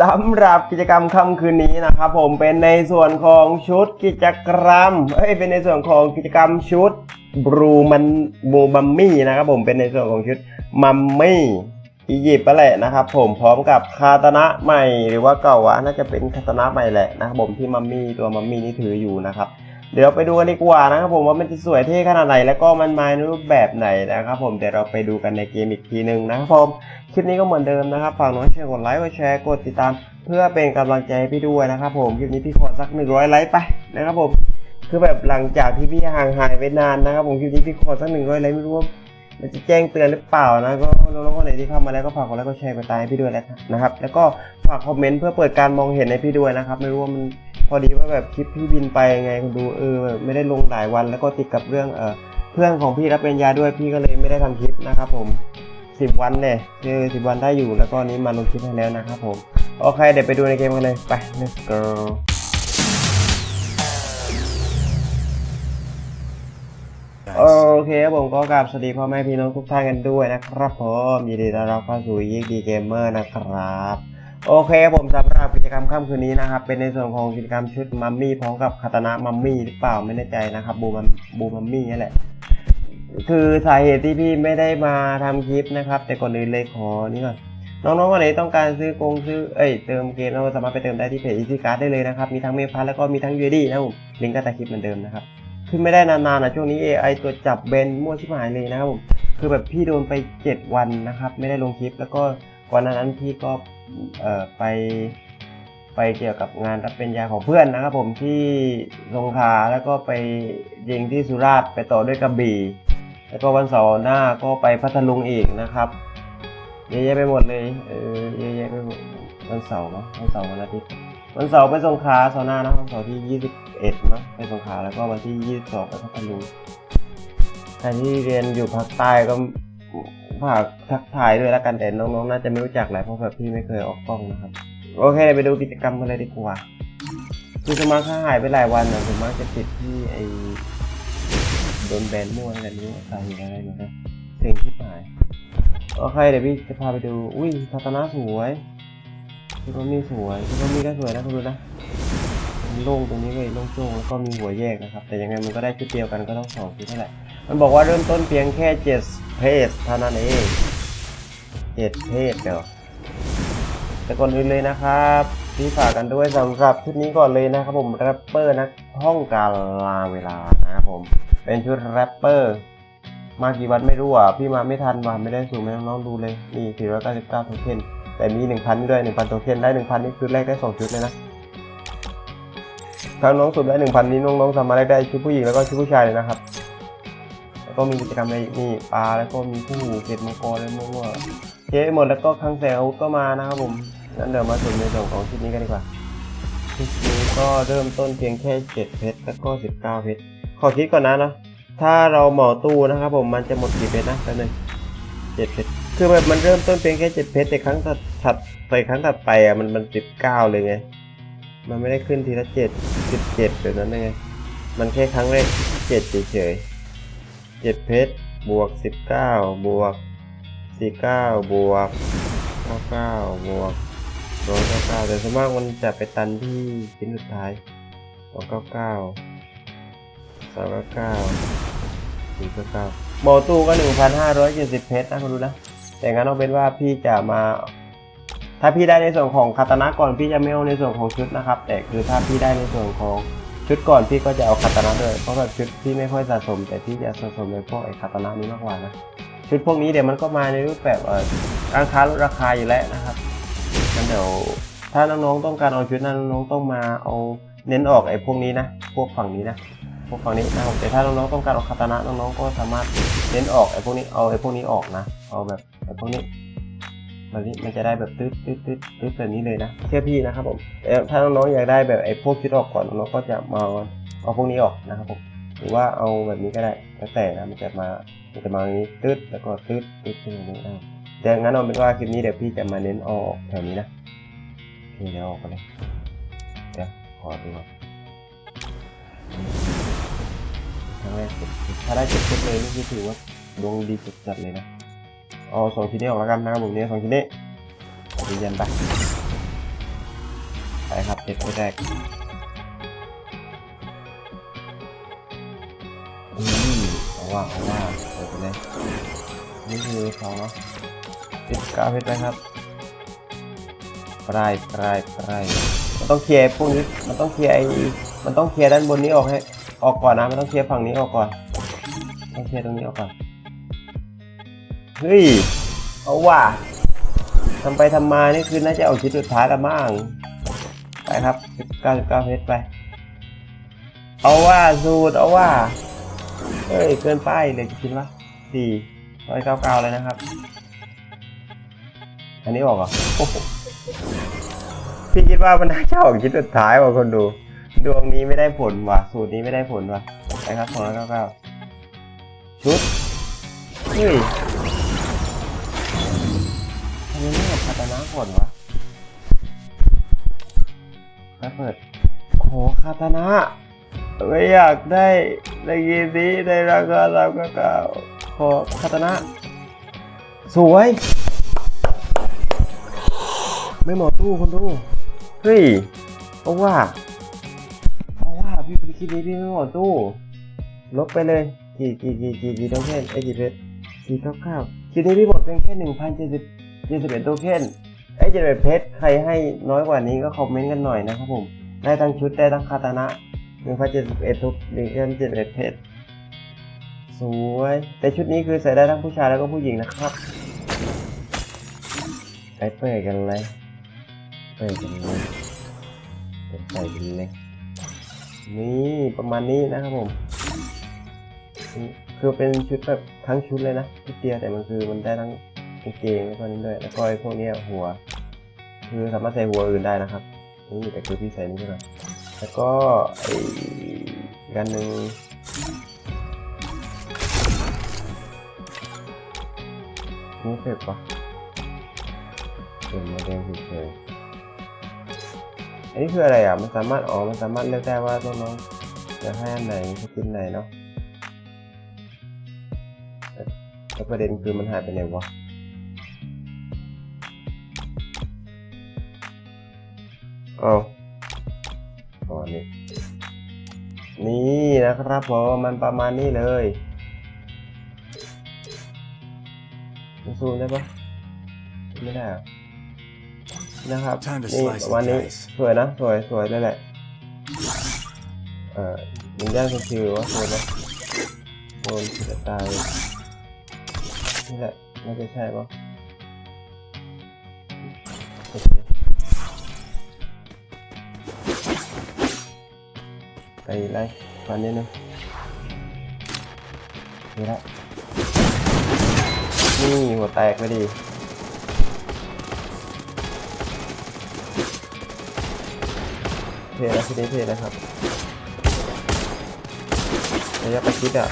สำหรับกิจกรรมค่ำคืนนี้นะครับผมเป็นในส่วนของชุดกิจกรรมเอ้ยเป็นในส่วนของกิจกรรมชุดบรูมันบูมัมมี่นะครับผมเป็นในส่วนของชุดมัมมี่อียิปต์ไปแหละนะครับผมพร้อมกับคาตนะใหม่หรือว่าเก่าวะน่าจะเป็นคาตนะใหม่แหละนะครับผมที่มัมมี่ตัวมัมมี่นี่ถืออยู่นะครับ เดี๋ยวไปดูกันดีกว่านะครับผมว่ามันจะสวยเท่ขนาดไหน แล้วก็มันมาในรูปแบบไหนนะครับผมเดี๋ยวเราไปดูกันในเกมอีกทีหนึ่งนะครับผมคลิปนี้ก็เหมือนเดิมนะครับฝากน้องเชียร์กดไลค์กดแชร์กดติดตาม เพื่อเป็นกำลังใจให้พี่ด้วยนะครับผมคลิปนี้พี่ขอสักหนึ่งร้อยไลค์ไปนะครับผมคือแบบหลังจากที่พี่ห่างหายไปนานนะครับผมคลิปนี้พี่ขอสักหนึ่งร้อยไลค์ไม่รู้ว่า มันจะแจ้งเตือนหรือเปล่านะก็น้องๆคนไหนที่เข้ามาแล้วก็ฝากกดไลค์กดแชร์กดติดตามให้พี่ด้วยนะครับ แล้วก็ฝากคอมเมนต์เพื่อเปิดการมองเห็นให้พี่ด้วยนะครับ ไม่รู้ว่ามันพอดีว่าแบบคลิปพี่บินไปไงคุณดูเออไม่ได้ลงหลายวัน แล้วก็ติดกับเรื่องเออเพื่อนของพี่รับปริญญาด้วยพี่ก็เลยไม่ได้ทำคลิปนะครับ ผมสิบวันเนี่ยคือสิบวันได้อยู่แล้วก็นี้มาลงคลิปให้แล้วนะครับผมโอเคเดี๋ยวไปดูในเกมกันเลยไป let's go โอเคครับผมก็กราบสวัสดีพ่อแม่พี่น้องทุกท่านกันด้วยนะครับผมยินดีต้อนรับเข้าสู่ยิกดีเกมเมอร์นะครับ โอเคผมสำหรับกิจกรรมค่ำคืนนี้นะครับ เป็นในส่วนของกิจกรรมชุดมัมมี่พร้อมกับคาตานะมัมมี่หรือเปล่าไม่แน่ใจนะครับบูมัมบูมัมมี่นี่แหละ คือสาเหตุที่พี่ไม่ได้มาทำคลิปนะครับ แต่ก่อนอื่นเลยขอนี่ก่อนน้องๆคนไหนต้องการซื้อกงซื้อ เอ้ย เติมเกมเราสามารถไปเติมได้ที่เพจ Easy Card ได้เลยนะครับ มีทั้งเมพัทแล้วก็มีทั้งยูดีนะครับผมลิงก์ก็ใต้คลิปเหมือนเดิมนะครับ ขึ้นไม่ได้นานๆนะช่วงนี้ AI ตัวจับเบนมั่วชิบหายเลยนะครับผมคือแบบพี่โดนไป 7 วันนะครับ ไม่ได้ลงคลิป แล้วก็ก่อนหน้านั้นพี่ก็เอ่อไป ไปเกี่ยวกับงานรับเปริญญาของเพื่อนนะครับ ผมที่สงขลาแล้วก็ไปยิงที่สุราษฎร์ไปต่อด้วยกระบี่ แล้วก็วันเสาร์หน้าก็ไปพัทลุงอีกนะครับเยอะแยะไปหมดเลยเออเยอะแยะไปหมดวันเสาร์เนาะวันเสาร์วันอาทิตย์ วันเสาร์ไปสงขลาเสาร์หน้านะวันเสาร์ที่ 21มั้งไปสงขลาแล้วก็วันที่ 22 ไปพัทลุงใครที่เรียนอยู่ภาคใต้ก็ฝากทักทายด้วยล้วกันแต่น้องๆน่าจะไม่รู้จักแหละเพราะแบบพี่ไม่เคยออกกล้องนะครับ โอเคไปดูกิจกรรมกันเลยดีกว่าคือสมาร์ทหายไปหลายวันนะสมาร์ทจะติดที่ไอโดนแบนมั่วอะไรนี้สาเหตุอะไรนะครับเซ็งที่หายโอเคเดี๋ยวพี่จะพาไปดูอุ้ยพัฒนาสวย ชุดบะหมี่สวยชุดบะหมี่ก็สวยนะคุณดูนะโล่งตรงนี้เลยโล่งโจ้งแล้วก็มีหัวแยกนะครับ แต่ยังไงมันก็ได้ชุดเดียวกันก็ต้องสองชุดเท่าไหร่มันบอกว่าเริ่มต้นเพียงแค่เจ็ดเพจเท่านั้นเองเจ็ดเพจเดี๋ยวแต่ก่อนอื่นเลยนะครับที่ฝากกันด้วยสำหรับชุดนี้ก่อนเลยนะครับผมแรปเปอร์นักห้องการลาเวลานะครับผมเป็นชุดแรปเปอร์มากี่วันไม่รู้อะพี่มาไม่ทันว่ะไม่ได้สูงไม่น้องๆดูเลยนี่499โทเค็น แต่มี 1,000 ด้วย 1,000 โทเค็นได้ 1,000 นี่คือแรกได้ 2 ชุดเลยนะถ้าน้องสุดได้ 1,000 นี้น้องๆสามารถแรกได้ชุดผู้หญิงแล้วก็ชุดผู้ชายเลยนะครับ แล้วก็มีกิจกรรมอะไรอีกนี่ปลาแล้วก็มีผู้เก็ดมังกรอะไรมั่วๆเจ๊หมดแล้วก็คลังแสงอาวุธก็มานะครับผมงั้นเดี๋ยวมาสู่ในส่วนของชุดนี้กันดีกว่าชุดนี้ก็เริ่มต้นเพียงแค่ 7 เพชรแล้วก็ 19 เพชรขอคิดก่อนนะนะถ้าเราเหมาตู้นะครับผมมันจะหมดกี่เพชรนะแป๊บนึง เจ็ดเพชรคือแบบมันเริ่มต้นเพียงแค่7เพชรแต่ครั้งถัดไปครั้งถัดไปอะมันมัน19เก้าเลยไง มันไม่ได้ขึ้นทีละ7 17แบบนั้นไง มันแค่ครั้งแรก7เฉยๆ7เพชรบวก19บวกสี่เก้าบวกเก้าเก้าบวกร้อยเก้าเก้าแต่ส่วนมากมันจะไปตันที่ชิ้นสุดท้ายสองเก้าเก้าสามเก้าเก้าสี่เก้าเก้า โมตู้ก็หนึ่งพันห้าร้อยเจ็ดสิบเพชรนะคุณดูนะแต่งั้นเอาเป็นว่าพี่จะมา ถ้าพี่ได้ในส่วนของคาตานะก่อนพี่จะไม่เอาในส่วนของชุดนะครับ แต่คือถ้าพี่ได้ในส่วนของชุดก่อนพี่ก็จะเอาคาตานะด้วยเพราะแบบชุดพี่ไม่ค่อยสะสม แต่พี่จะสะสมในพวกไอ้คาตานะนี้มากกว่านะชุดพวกนี้เดี๋ยวมันก็มาในรูปแบบเอ่อการค้าลดราคาอยู่แล้วนะครับงั้นเดี๋ยวถ้าน้องๆต้องการเอาชุดนั้นน้องๆต้องมาเอาเน้นออกไอ้พวกนี้นะ พวกฝั่งนี้นะ วกฝั่งนี้นะครับแต่ถ้าน้องๆต้องการเอาคาตานะน้องๆก็สามารถเน้นออกไอ้พวกนี้เอาไอ้พวกนี้ออกนะเอาแบบไอ้พวกนี้แบบนี้มันจะได้แบบตึ๊ดตึ๊ดตึ๊ดตึ๊ดแบบนี้เลยนะเชื่อพี่นะครับผมแต่ถ้าน้องๆอยากได้แบบไอ้พวกชุดออกก่อนน้องๆก็จะมาเอาพวกนี้ออกนะครับผมหรือว่าเอาแบบนี้ก็ได้แล้วแต่นะมันจะมามันจะมาอย่างนี้ตืดแล้วก็ตืดตืดขึ้นอย่างนี้ได้แต่งั้นเอาเป็นว่าคลิปนี้เดี๋ยวพี่จะมาเน้นออกแถวนี้นะโอเคเดี๋ยวออกไปเลยเดี๋ยวขอดูก่อน ครั้งแรกถ้าได้เจ็ดชุดเลยนี่คือถือว่าดวงดีจัดๆเลยนะเอาสองชิ้นนี้ออกแล้วกันนะครับผมเนี่ยสองชิ้นนี้เอาไปยันไปครับเพชรเพชรแรกอืมเอาว่าเอาว่าเปิดไปเลยนี่คือสองเนาะสิบเก้าเพชรไปครับปลายปลายปลายมันต้องเคลียร์พวกนี้มันต้องเคลียร์ไอมันต้องเคลียร์ด้านบนนี้ออกให้ ออกก่อนนะไมันต้องเคลียร์ฝั่งนี้ออกก่อนต้องเคลียร์ตรงนี้ออกก่อนเฮ้ยเอาว่าทำไปทำมานี่คือน่าจะเอาชิ้นสุดท้ายละมั้งไปครับสิบเก้าเก้าเพชรไป เอาว่าสูตรเอาว่าเฮ้ยเกินไปเลยจะคิดว่าสี่ร้อยเก้าเก้าเลยนะครับ อันนี้ออกเหรอโอ้โหพี่คิดว่ามันน่าจะออกชิ้นสุดท้ายว่ะคนดู ดวงนี้ไม่ได้ผลว่ะ สูตรนี้ไม่ได้ผลว่ะไปครับสองร้อยเก้าเก้าชุดเฮ้ยทำไมไม่เอาคาตานะก่อนวะไปเปิดโหคาตานะไม่อยากได้ได้ยินดีได้ราคาสามเก้าเก้าขอคาตานะ สวย ไม่หมดตู้คนดู เฮ้ยเพราะว่า คิดนี้พี่ไม่หมดตู้ลบไปเลยกี่กี่กี่กี่กี่โทเค็นไอ้กี่เพชรสี่เก้าเก้าคิดนี้พี่หมดเพียงแค่หนึ่งพันเจ็ดสิบเจ็ดสิบเอ็ดโทเค็นไอ้เจ็ดสิบเอ็ดเพชรใครให้น้อยกว่านี้ก็คอมเมนต์กันหน่อยนะครับผมได้ทั้งชุดได้ทั้งคาตานะหนึ่งพันเจ็ดสิบเอ็ดทุกหนึ่งพันเจ็ดสิบเอ็ดเพชรสวยแต่ชุดนี้คือใส่ได้ทั้งผู้ชายแล้วก็ผู้หญิงนะครับไปเปิดกันเลยเปิดกันเลยเปิดใส่กันเลย นี่ประมาณนี้นะครับผม คือเป็นชุดแบบทั้งชุดเลยนะชุดเดียวแต่มันคือมันได้ทั้งกางเกงแล้วก็นี้ด้วยแล้วก็ไอ้พวกนี้หัว คือสามารถใส่หัวอื่นได้นะครับนี่แต่คือพี่ใส่นี่ใช่ไหมแล้วก็ไอ้อีกอันหนึ่งนี่เสร็จปะเป็นมาแดงเฉยๆ อันนี้คืออะไรอะ มันสามารถอ๋อมันสามารถเลือกได้ว่าน้องๆจะให้อันไหนสกินไหนเนาะแต่แต่ประเด็นคือมันหายไปไหนวะอ้าวประมาณนี้นี่นะครับผมมันประมาณนี้เลยซูมได้ปะไม่ได้อะ นะครับ Time to นี่ slice ประมาณ the นี้ dice. สวยนะสวยสวยเลยแหละเอ่อยิงย่างคุณคิวว่าสวยนะโดนผิดตายนี่แหละน่าจะใช่ปะโอเคไปไล่ฟันนิดนึงนี่ละนี่หัวแตกไปดี เทนะทีนี้เทนะครับระยะประชิดอะ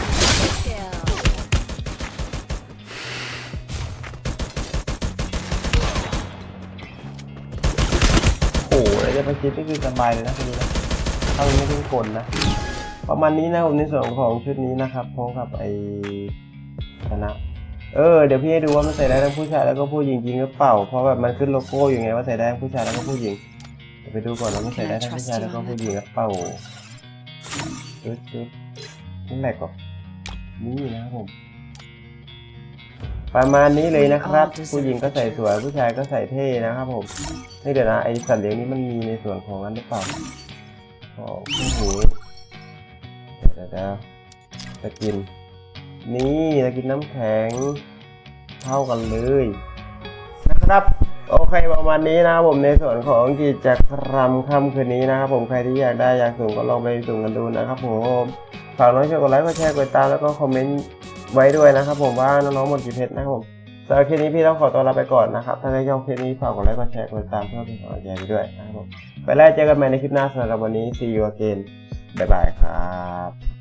โอ้โหระยะประชิดนี่คือสบายเลยนะทีนี้นะถ้ามันไม่ต้องกลนะ ประมาณนี้นะผมในส่วนของชุดนี้นะครับพร้อมกับไอชนะเออเดี๋ยวพี่ให้ดูว่ามันใส่ได้ทั้งผู้ชายแล้วก็ผู้หญิงจริงหรือเปล่าเพราะแบบมันขึ้นโลโก้อยู่ไงว่าใส่ได้ทั้งผู้ชายแล้วก็ผู้หญิง เดี๋ยวไปดูก่อนว่ามันใส่ได้ทั้งผู้ชายแล้วก็ผู้หญิงหรือเปล่าจุดจุดนี่แหละก่อนนี่นะครับผม ประมาณนี้เลยนะครับ ผู้หญิงก็ใส่สวยผู้ชายก็ใส่เท่นะครับผมนี่เดี๋ยวนะไอสัตว์เลี้ยงนี้มันมีในส่วนของนั้นหรือเปล่าอ๋อผู้หญิงเดี๋ยวเดี๋ยวจะกิน นี่จะกินน้ำแข็งเท่ากันเลยนะครับ โอเคประมาณนี้นะครับผมในส่วนของกิจกรรมค่ำคืนนี้นะครับผมใครที่อยากได้อยากส่งก็ลองไปส่งกันดูนะครับผมฝากน้องช่วยกดไลค์กดแชร์กดติดตามแล้วก็คอมเมนต์ไว้ด้วยนะครับผมว่าน้องๆหมดกี่เพชรนะครับผมสำหรับคลิปนี้พี่ต้องขอตัวลาไปก่อนนะครับถ้าใครชอบคลิปนี้ฝากกดไลค์กดแชร์กดติดตามเพื่อเป็นกำลังใจด้วยนะครับผมไปแล้วเจอกันใหม่ในคลิปหน้าสำหรับวันนี้ see you again บ๊ายบายครับ